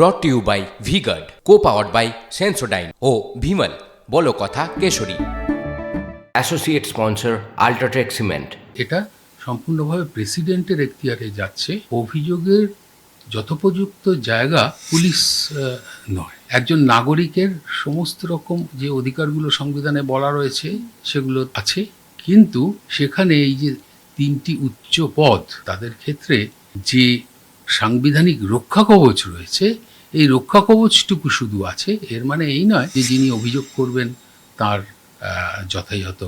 Brought to you by V Guard co powered by Sensodyne ও ভিমল বলো কথা Keshari. Associate sponsor UltraTech cement এটা সম্পূর্ণভাবে প্রেসিডেন্টের এখতিয়ারে যাচ্ছে। অভিযোগের যথোপযুক্ত জায়গা পুলিশ নয়। একজন নাগরিকের সমস্ত রকম যে অধিকারগুলো সংবিধানে বলা রয়েছে সেগুলো আছে। কিন্তু সেখানে এই যে তিনটি উচ্চ পদ তাদের ক্ষেত্রে যে সাংবিধানিক রক্ষা কবচ রয়েছে এই রক্ষা কবচটুকু শুধু আছে, এর মানে এই নয় যে যিনি অভিযোগ করবেন, তার যথাযথ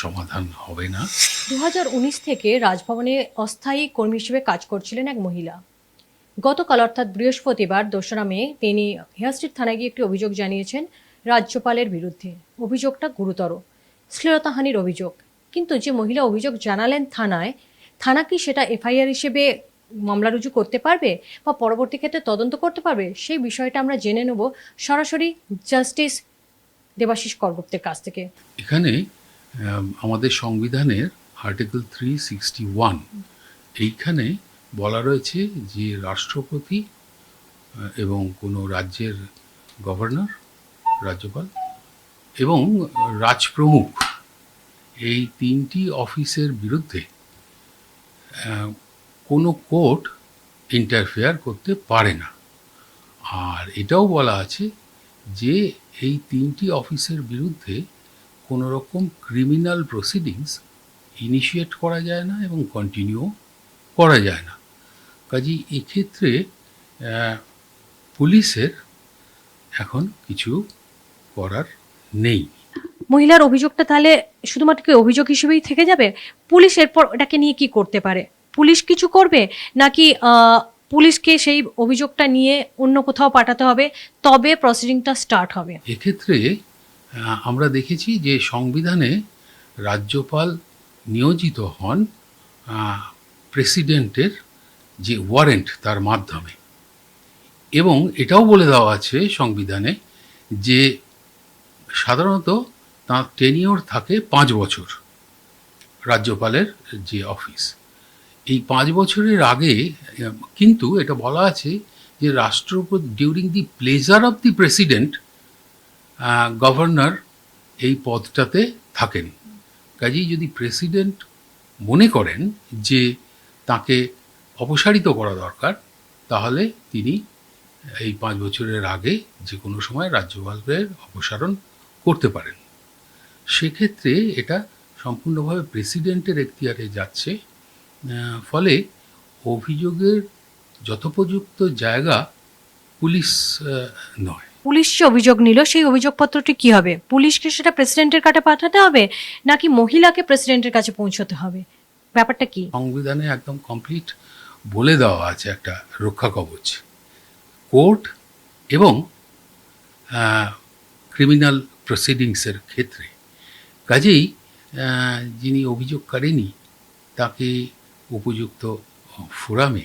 সমাধান হবে না। দু হাজার উনিশ থেকে রাজভবনে অস্থায়ী কর্মী হিসেবে কাজ করছিলেন এক মহিলা। গতকাল অর্থাৎ বৃহস্পতিবার দোসরা মে, তিনি হেয়ার স্ট্রিট থানায় গিয়ে একটি অভিযোগ জানিয়েছেন রাজ্যপালের বিরুদ্ধে। অভিযোগটা গুরুতর, শ্লীলতাহানির অভিযোগ। কিন্তু যে মহিলা অভিযোগ জানালেন থানায়, থানা কি সেটা এফআইআর হিসেবে মামলা রুজু করতে পারবে বা পরবর্তী ক্ষেত্রে তদন্ত করতে পারবে, সেই বিষয়টা আমরা জেনে নেব। সরাসরি জাস্টিস দেবাশিস করগুপ্তের কাছ থেকে। এখানে আমাদের সংবিধানের আর্টিকেল থ্রি সিক্সটি ওয়ান এইখানে বলা রয়েছে যে রাষ্ট্রপতি এবং কোনো রাজ্যের গভর্নর, রাজ্যপাল এবং রাজপ্রমুখ এই তিনটি অফিসের বিরুদ্ধে কোনো কোর্ট ইন্টারফেয়ার করতে পারে না। আর এটাও বলা আছে যে এই তিনটি অফিসের বিরুদ্ধে কোনো রকম ক্রিমিনাল প্রসিডিংস ইনিশিয়েট করা যায় না এবং কন্টিনিউ করা যায় না। কাজেই এক্ষেত্রে পুলিশের এখন কিছু করার নেই। মহিলার অভিযোগটা তাহলে শুধুমাত্র অভিযোগ হিসেবেই থেকে যাবে? পুলিশ এরপর এটাকে নিয়ে কি করতে পারে? পুলিশ কিছু করবে? নাকি পুলিশকে সেই অভিযোগটা নিয়ে অন্য কোথাও পাঠাতে হবে? তবে প্রসিডিংটা স্টার্ট হবে। এক্ষেত্রে আমরা দেখেছি যে সংবিধানে রাজ্যপাল নিয়োজিত হন প্রেসিডেন্টের যে ওয়ারেন্ট তার মাধ্যমে। এবং এটাও বলে দেওয়া আছে সংবিধানে যে সাধারণত তাঁর টেনিওর থাকে পাঁচ বছর রাজ্যপালের যে অফিস এই পাঁচ বছরের আগে, কিন্তু এটা বলা আছে যে রাষ্ট্রপতি during the pleasure of the president governor এই পদটাতে থাকেন। কাজেই যদি প্রেসিডেন্ট মনে করেন যে তাকে অপসারিত করা দরকার, তাহলে তিনি এই পাঁচ বছরের আগে যে কোনো সময় রাজ্যপালের অপসারণ করতে পারেন। সেক্ষেত্রে এটা সম্পূর্ণভাবে প্রেসিডেন্টের এখতিয়ারে যাচ্ছে। ফলে অভিযোগের যথোপযুক্ত জায়গা পুলিশ নয়। পুলিশ যে অভিযোগ নিল সেই অভিযোগপত্রটি কি হবে? পুলিশকে সেটা প্রেসিডেন্টের কাছে পাঠাতে হবে নাকি মহিলাকে প্রেসিডেন্টের কাছে পৌঁছতে হবে? ব্যাপারটা কি? সংবিধানে একদম কমপ্লিট বলে দেওয়া আছে একটা রক্ষা কবচ। কোর্ট এবং ক্রিমিনাল প্রসিডিংসের ক্ষেত্রে। কাজেই যিনি অভিযোগ করেনি তাকে উপযুক্ত ফোরামে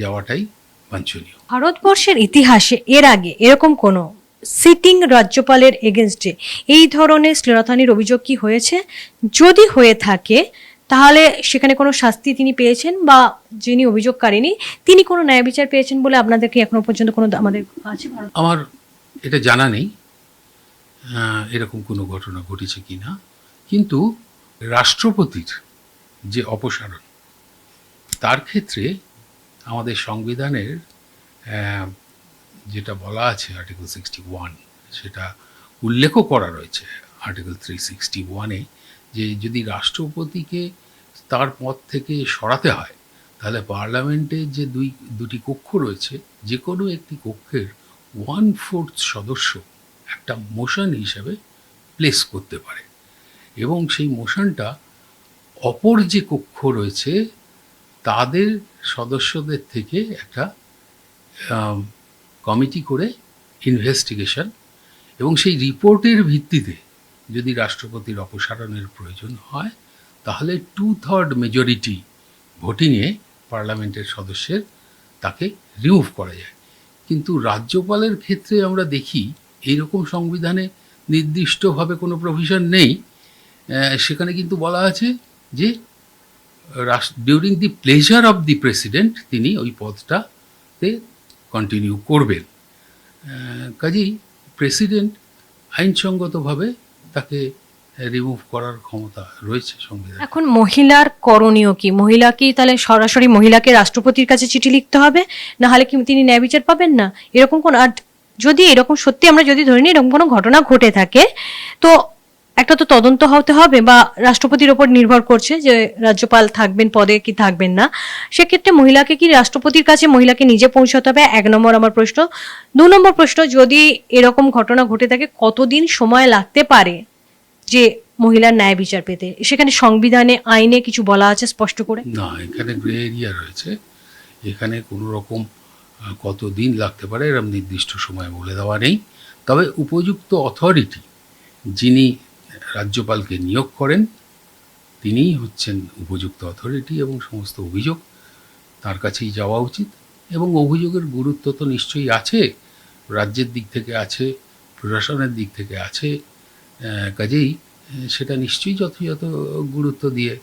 যাওয়াটাই বাঞ্ছনীয়। ভারতবর্ষের ইতিহাসে এর আগে এরকম কোনো সিটিং রাজ্যপালের এগেনস্টে এই ধরনের শ্লীলতানির অভিযোগ কি হয়েছে? যদি হয়ে থাকে তাহলে সেখানে কোনো শাস্তি তিনি পেয়েছেন বা যিনি অভিযোগকারিনী তিনি কোনো ন্যায় বিচার পেয়েছেন বলে আপনাদেরকে এখনও পর্যন্ত কোনো আমাদের আছে আমার এটা জানা নেই এরকম কোনো ঘটনা ঘটেছে কি না কিন্তু রাষ্ট্রপতির যে অপসারণ তার ক্ষেত্রে আমাদের সংবিধানের যেটা বলা আছে আর্টিকেল সিক্সটি ওয়ান সেটা উল্লেখও করা রয়েছে আর্টিকেল থ্রি সিক্সটি ওয়ানে যে যদি রাষ্ট্রপতিকে তার পদ থেকে সরাতে হয়, তাহলে পার্লামেন্টের যে দুই, দুটি কক্ষ রয়েছে যে কোনো একটি কক্ষের ওয়ান ফোর্থ সদস্য একটা মোশন হিসাবে প্লেস করতে পারে। এবং সেই মোশনটা অপর যে কক্ষ রয়েছে তাদের সদস্যদের থেকে একটা কমিটি করে ইনভেস্টিগেশন এবং সেই রিপোর্টের ভিত্তিতে যদি রাষ্ট্রপতির অপসারণের প্রয়োজন হয়, তাহলে টু থার্ড মেজরিটি ভোটিংয়ে পার্লামেন্টের সদস্যের তাকে রিমুভ করা যায়। কিন্তু রাজ্যপালের ক্ষেত্রে আমরা দেখি এইরকম সংবিধানে নির্দিষ্টভাবে কোনো প্রভিশন নেই। সেখানে কিন্তু বলা আছে যে during the pleasure of the president তিনি ওই পদটাতে কন্টিনিউ করবেন। কাজেই প্রেসিডেন্ট আইনসঙ্গতভাবে তাকে রিমুভ করার ক্ষমতা রয়েছে সংবিধান। এখন মহিলার করণীয় কি? মহিলা কি তাহলে সরাসরি মহিলাকে রাষ্ট্রপতির কাছে চিঠি লিখতে হবে? না হলে কি তিনি ন্যায় বিচার পাবেন না? এরকম কোন, আর যদি এরকম সত্যি আমরা যদি ধরে নিই, এরকম কোনো ঘটনা ঘটে থাকে, তো একটা তো তদন্ত হতে হবে বা রাষ্ট্রপতির ওপর নির্ভর করছে যে রাজ্যপাল থাকবেন পদে কি থাকবেন না। সেক্ষেত্রে মহিলাকে কি রাষ্ট্রপতির কাছে মহিলাকে নিজে পৌঁছাতে হবে? এক নম্বর আমার প্রশ্ন। দু নম্বর প্রশ্ন যদি এরকম ঘটনা ঘটে থাকে কতদিন সময় লাগতে পারে যে মহিলার ন্যায় বিচার পেতে? সেখানে সংবিধানে আইনে কিছু বলা আছে স্পষ্ট করে? না এখানে গ্রে এরিয়া রয়েছে। এখানে কোনো রকম আহ, কত দিন লাগতে পারে এরকম নির্দিষ্ট সময় বলে দেওয়া নেই। তবে উপযুক্ত অথরিটি যিনি রাজ্যপালকে নিয়োগ করেন। তিনিই হচ্ছেন উপযুক্ত অথরিটি এবং সমস্ত অভিযোগ তার কাছেই যাওয়া উচিত এবং অভিযোগের গুরুত্ব তো নিশ্চয়ই আছে রাজ্যের দিক থেকে আছে প্রশাসনের দিক থেকে আছে কাজেই সেটা নিশ্চয়ই যথাযথ গুরুত্ব দিয়ে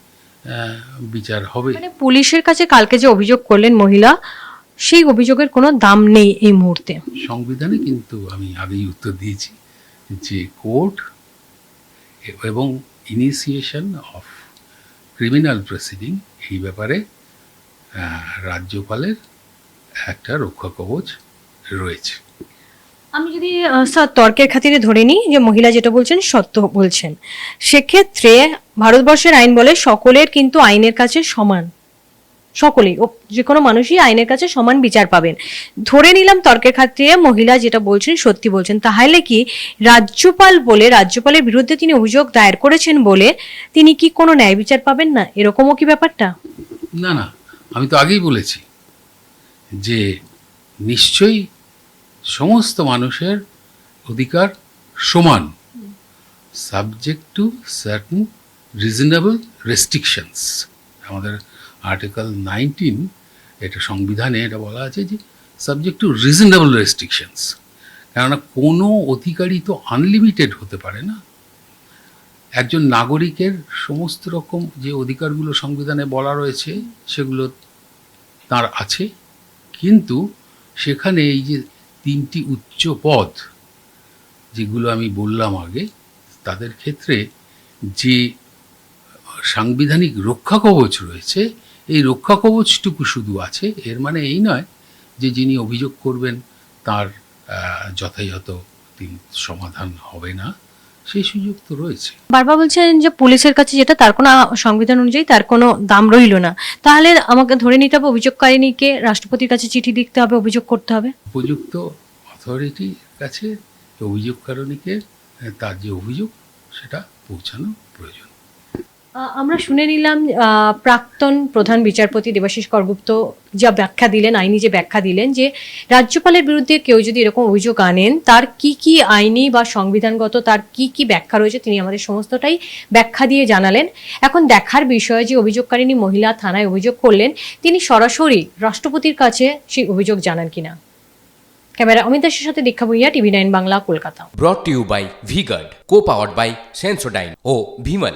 বিচার হবে। মানে পুলিশের কাছে কালকে যে অভিযোগ করলেন মহিলা সেই অভিযোগের কোনো দাম নেই এই মুহূর্তে। সংবিধানে কিন্তু আমি আগেই উত্তর দিয়েছি যে কোর্ট এবং ইনিশিয়েশন অফ ক্রিমিনাল প্রসিডিং এই ব্যাপারে রাজ্যপালের একটা রক্ষা কবচ রয়েছে। আমি যদি স্যার, তর্কের খাতিরে ধরে নিই যে মহিলা যেটা বলছেন সত্য বলছেন। সেক্ষেত্রে ভারতবর্ষের আইন বলে সকলের কিন্তু আইনের কাছে সমান। সকলেই ও যে কোনো মানুষই আইনের কাছে সমান বিচার পাবেন। ধরে নিলাম তর্কের খাতিরে মহিলা যেটা বলছেন, সত্যি বলছেন। তাহলে কি রাজ্যপাল বলে, রাজ্যপালের বিরুদ্ধে তিনি অভিযোগ দায়ের করেছেন বলে তিনি কি কোনো ন্যায় বিচার পাবেন না? এরকমও কি ব্যাপারটা? না না, আমি তো আগেই বলেছি যে নিশ্চয়ই সমস্ত মানুষের অধিকার সমান। Subject to certain reasonable restrictions আমাদের আর্টিকেল নাইনটিন এটা সংবিধানে এটা বলা আছে যে সাবজেক্ট টু রিজনেবল রেস্ট্রিকশনস কেননা কোনো অধিকারই তো আনলিমিটেড হতে পারে না। একজন নাগরিকের সমস্ত রকম যে অধিকারগুলো সংবিধানে বলা রয়েছে, সেগুলো তার আছে, কিন্তু সেখানে এই যে তিনটি উচ্চ পদ যেগুলো আমি বললাম আগে, তাদের ক্ষেত্রে যে সাংবিধানিক রক্ষা কবচ রয়েছে এই রক্ষা কবচটুকু শুধু আছে এর মানে এই নয় যে যিনি অভিযোগ করবেন তার যথাযথ তিন সমাধান হবে না সেই সুযোগ তো রয়েছে। বারবার বলছেন যে পুলিশের কাছে যেটা তার কোনো সংবিধান অনুযায়ী তার কোনো দাম রইল না। তাহলে আমাকে ধরে নিতে হবে অভিযোগকারিনীকে রাষ্ট্রপতির কাছে চিঠি লিখতে হবে অভিযোগ করতে হবে? উপযুক্ত অথরিটির কাছে অভিযোগকারণীকে তার যে অভিযোগ সেটা পৌঁছানো প্রয়োজন। আমরা শুনে নিলাম প্রাক্তন প্রধান বিচারপতি দেবাশিস করগুপ্ত যা ব্যাখ্যা দিলেন, আইনি যে ব্যাখ্যা দিলেন যে রাজ্যপালের বিরুদ্ধে কেউ যদি এরকম অভিযোগ আনেন, তার কি কি আইনি বা সংবিধানগত তার কি কি ব্যাখ্যা রয়েছে তিনি আমাদের সমস্তটাই ব্যাখ্যা দিয়ে জানালেন। এখন দেখার বিষয় যে অভিযোগকারিনী মহিলা থানায় অভিযোগ করলেন, তিনি সরাসরি রাষ্ট্রপতির কাছে সেই অভিযোগ জানান কিনা? ক্যামেরা অমিত দাসের সাথে Diksha Bhuiya, TV nine Bangla, Kolkata. Brought you by V Guard co powered by Sensodyne O Vimal